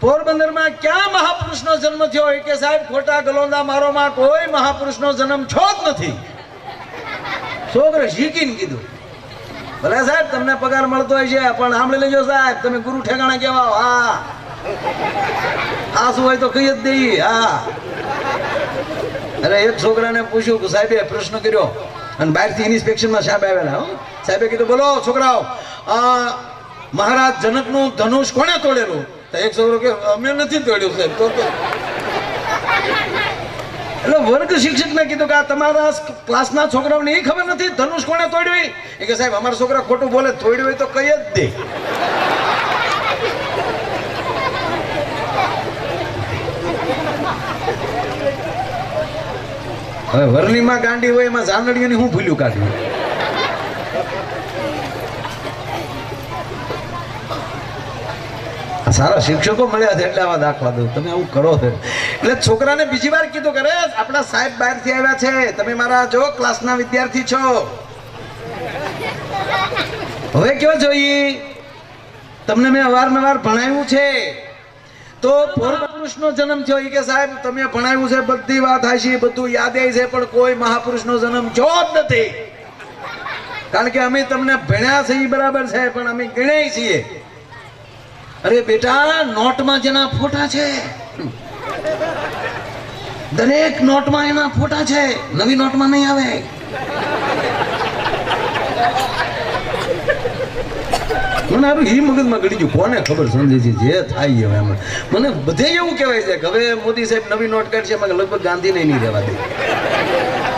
પોરબંદરમાં ક્યાં મહાપુરુષનો જન્મ થયો? કે સાહેબ, ખોટા ગલોંદા મારોમાં કોઈ મહાપુરુષનો જન્મ છો જ નથી. છોકરે શીખીને કીધું. ભલે સાહેબ, તમને પગાર મળતો હોય છે, પણ સાંભળી લેજો સાહેબ, તમે ગુરુ ઠેકાણા કહેવા હા. આસુ હોય તો કહી જ દઈ હા. અરે એક છોકરાને પૂછ્યું કે સાહેબે પ્રશ્ન કર્યો અને બહારથી ઇન્સ્પેક્શનમાં સાહેબ આવેલા. સાહેબે કીધું, બોલો છોકરાઓ મહારાજ જનકનું ધનુષ કોણે તોડેલું? એક છોકરો કે, અમે નથી તોડ્યું સાહેબ, તો એટલે વર્ગ શિક્ષકને કીધું કે આ તમારા ક્લાસના છોકરાઓને એ ખબર નથી, ધનુષ કોણે તોડ્યું એ કે, સાહેબ, અમારા છોકરા ખોટું બોલે, તોડ્યું હોય તો કઈ જ દે. હવે વરલીમાં ગાંડી હોય, એમાં જાનડીઓની હું ભૂલ્યું કાઢ્યું સારા શિક્ષકો મળ્યા છે એટલે આવા દાખલા દઉં. તમે આવું કરો છો. એટલે છોકરાને બીજી વાર કીધું કરે, આપણા સાહેબ બહારથી આવ્યા છે. તમે મારા જો ક્લાસના વિદ્યાર્થી છો. હવે કયો જોઈએ તમને મેં અવારનવાર ભણાવ્યું છે. તો પુરુષનો જન્મ થયો. કે, સાહેબ, તમે ભણાવ્યું છે, બધી વાત હાશી બધું યાદ આવી છે, પણ કોઈ મહાપુરુષનો જન્મ થયો જ નથી. કારણ કે અમે તમને ભણ્યા છે એ બરાબર છે, પણ અમે ગણ્યા છીએ. અરે બેટા, નોટમાં જેના ફોટા છે. દરેક નોટમાં એના ફોટા છે. નવી નોટમાં નહીં આવે. મને હારું ઈ મગજમાં ગળી ગયું. કોને ખબર સમજે છે, જે થાય હવે મને બધે એવું કહેવાય છે કે હવે મોદી સાહેબ નવી નોટ કાઢશે, એમાં લગભગ ગાંધીને નહીં રહેવા દે.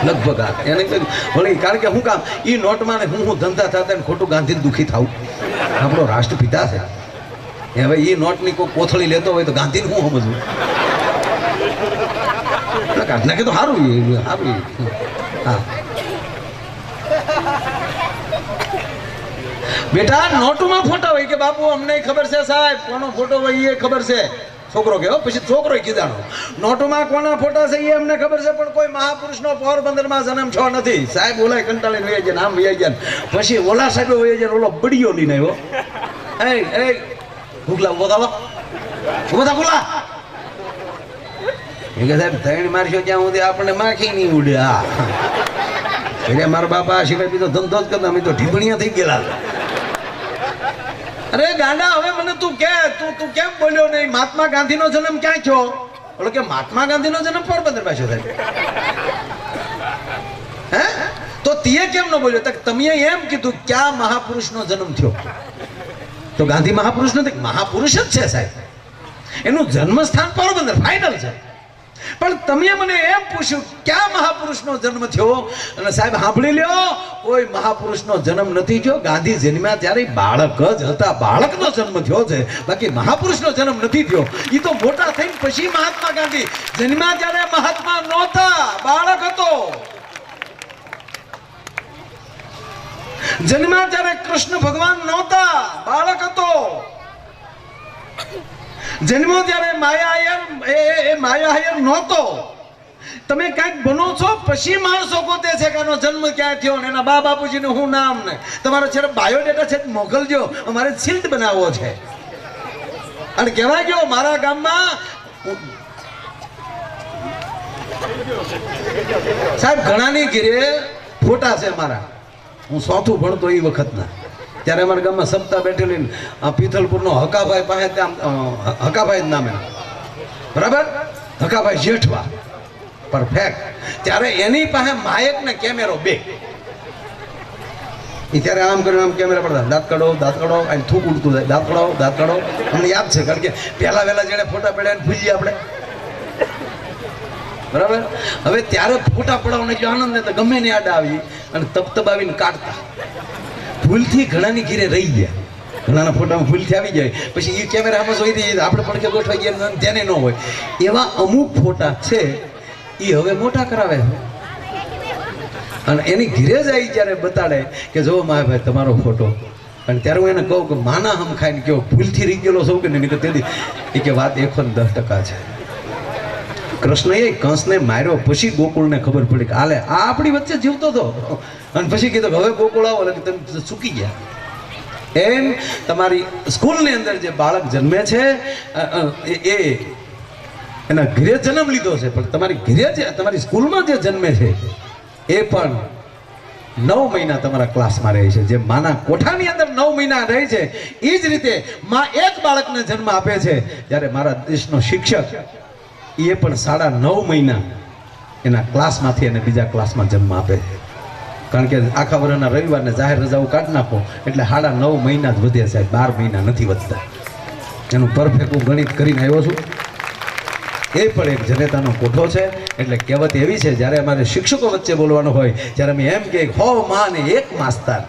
લગભગ આ. એને વળી કારણ કે હું કામ એ નોટમાં ને હું હું ધંધા થતા ને ખોટું ગાંધી દુખી થાવું આપણો રાષ્ટ્રપિતા છે. એ હવે એ નોટની કોઈ કોથળી લેતો હોય તો ગાંધીને હું સમજવું? કાઢના કે તો સારું સારું. હા. બેટા નોટમાં ફોટા હોય કે બાપુ અમને ખબર છે સાહેબ કોનો ફોટો હોય એ ખબર છે. છોકરો કે હો, પછી છોકરો કીધાનો નોટમાં કોના ફોટા છે એ અમને ખબર છે પણ કોઈ મહાપુરુષનો પોરબંદરમાં જન્મ છો નથી. સાહેબ ઓલા કંટાળીને વહી ગયા આમ વહી ગયા. પછી ઓલા સાહેબ વહી ગયા ઓલો બડીયો લઈને આવ્યો. એ એ ભૂખલા ઊભો થાલો ઊભો થા ભૂલા એ કે સાહેબ ધૈણ મારશો ત્યાં સુધી આપણને માખી નહીં ઉડે. એટલે મારા બાપા આ સિવાય બીજો ધંધો જ કરતા અમે તો ઢીબણિયા થઈ ગયેલા. અરે ગાંડા, હવે મને તું કે, તું તું કેમ બોલ્યો નહીં? મહાત્મા ગાંધીનો જન્મ ક્યાં થયો? ઓલો કે મહાત્મા ગાંધીનો જન્મ પોરબંદર પાછો થાય હે? તો તીએ કેમ ન બોલ્યો? તમે એમ કીધું, ક્યાં મહાપુરુષનો જન્મ થયો? તો ગાંધી મહાપુરુષ નથી મહાપુરુષ જ છે સાહેબ. એનું જન્મસ્થાન પોરબંદર ફાઇનલ છે. પણ તમે મને એમ પૂછ્યું, ક્યાં મહાપુરુષનો જન્મ થયો? અને સાહેબ, સાંભળી લ્યો, કોઈ મહાપુરુષનો જન્મ નથી થયો. ગાંધી જન્મ્યા ત્યારે બાળક જ હતા. બાળકનો જન્મ થયો છે. બાકી મહાપુરુષનો જન્મ નથી થયો. એ તો મોટા થઈને પછી મહાત્મા ગાંધી જન્મ્યા ત્યારે મહાત્મા નહોતા. બાળક હતો. જન્મ્યા ત્યારે કૃષ્ણ ભગવાન નહોતા, બાળક હતો. જન્મ્યો ત્યારે માયા એ, એ- માયા નહોતો. તમે કાંઈક બનો છો? પછી માણસો પોતે છે કે આનો જન્મ ક્યાં થયો ને એના બા બાપુજીનું શું નામ ને? તમારો છે બાયોડેટા છે મોકલજો અમારે શિલ્ડ બનાવવો છે. અને કહેવાય ગયો, મારા ગામમાં સાહેબ, ઘણાની ઘીરે ફોટા છે મારા. હું ચોથું ભણતો એ વખતના. ત્યારે અમારા ગામમાં સપ્તાહ બેઠેલી પિથલપુરનો હકાભાઈ પાસે ત્યાં હકાભાઈ જ નામે બરાબર? હકાભાઈ જેઠવા. પરફેક્ટ ત્યારે એની પાસે માયક ને કેમેરો બે. એ ત્યારે આમ કર્યું આમ કેમેરા પડતા. દાંત કાઢો દાંત કાઢો આમ થૂક ઉડતું જાય. દાંત કાઢો દાંત કાઢો. અમને યાદ છે, કારણ કે પહેલા વહેલા જેણે ફોટા પડ્યા ને ભૂલીએ આપણે. બરાબર? હવે ત્યારે ફોટા પડાવવાનો જો આનંદ ને તો ગમે ને આડા આવી અને તપતબાવીને કાઢતા. ભૂલથી ઘણાની ઘીરે રહી ગયા. ઘણાના ફોટામાં ભૂલથી આવી જાય. પછી એ કેમેરામાં જોઈ દઈએ આપણે પડકે ગોઠવાઈ ગયા ધ્યાને ન હોય. એવા અમુક ફોટા છે, એ હવે મોટા કરાવે છે. અને એની ઘીરે જ આવી જ્યારે બતાડે કે જો માય ભાઈ તમારો ફોટો. અને ત્યારે હું એને કહું કે, માના હમ ખાઈને કેવો ભૂલથી રહી ગયેલો સૌ કે નહીં? તો એ કે, વાત એકસો દસ ટકા છે. કૃષ્ણએ કંસને માર્યો, પછી ગોકુળને ખબર પડી કે હાલે આ આપણી વચ્ચે જીવતો હતો. અને પછી કીધું હવે ગોકુળ આવો એટલે તમે ચૂકી ગયા. એમ તમારી સ્કૂલની અંદર જે બાળક જન્મે છે એ એના ઘરે જન્મ લીધો છે, પણ તમારી ઘરે જે, તમારી સ્કૂલમાં જે જન્મે છે, એ પણ નવ મહિના તમારા ક્લાસમાં રહે છે. જે માના કોઠાની અંદર નવ મહિના રહે છે એ જ રીતે માં એક બાળકને જન્મ આપે છે, જ્યારે મારા દેશનો શિક્ષક એ પણ સાડા નવ મહિના એના ક્લાસમાંથી એને બીજા ક્લાસમાં જન્મ આપે કારણ કે આખા વર્ષના રવિવારને જાહેર રજાઓ કાઢી નાખો એટલે સાડા નવ મહિના જ વધે સાહેબ, બાર મહિના નથી વધતા. એનું પરફેક્ટ હું ગણિત કરીને આવ્યો છું. એ પણ એક જનેતાનો કોઠો છે. એટલે કહેવત એવી છે, જ્યારે અમારે શિક્ષકો વચ્ચે બોલવાનું હોય, ત્યારે અમે એમ કે હો મા ને એક માસ્તર.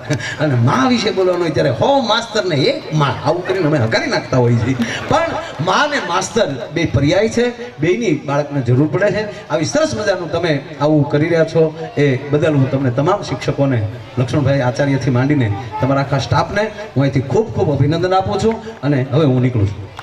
અને મા વિશે બોલવાનું હોય ત્યારે હો માસ્તર ને એક મા. આવું કરીને અમે હકારી નાખતા હોઈએ છીએ. પણ મા ને માસ્તર બે પર્યાય છે, બેયની બાળકને જરૂર પડે છે. આવી સરસ મજાનું તમે આવું કરી રહ્યા છો. એ બદલ હું તમને તમામ શિક્ષકોને, લક્ષ્મણભાઈ આચાર્યથી માંડીને તમારા આખા સ્ટાફને હું અહીંથી ખૂબ ખૂબ અભિનંદન આપું છું. અને હવે હું નીકળું છું.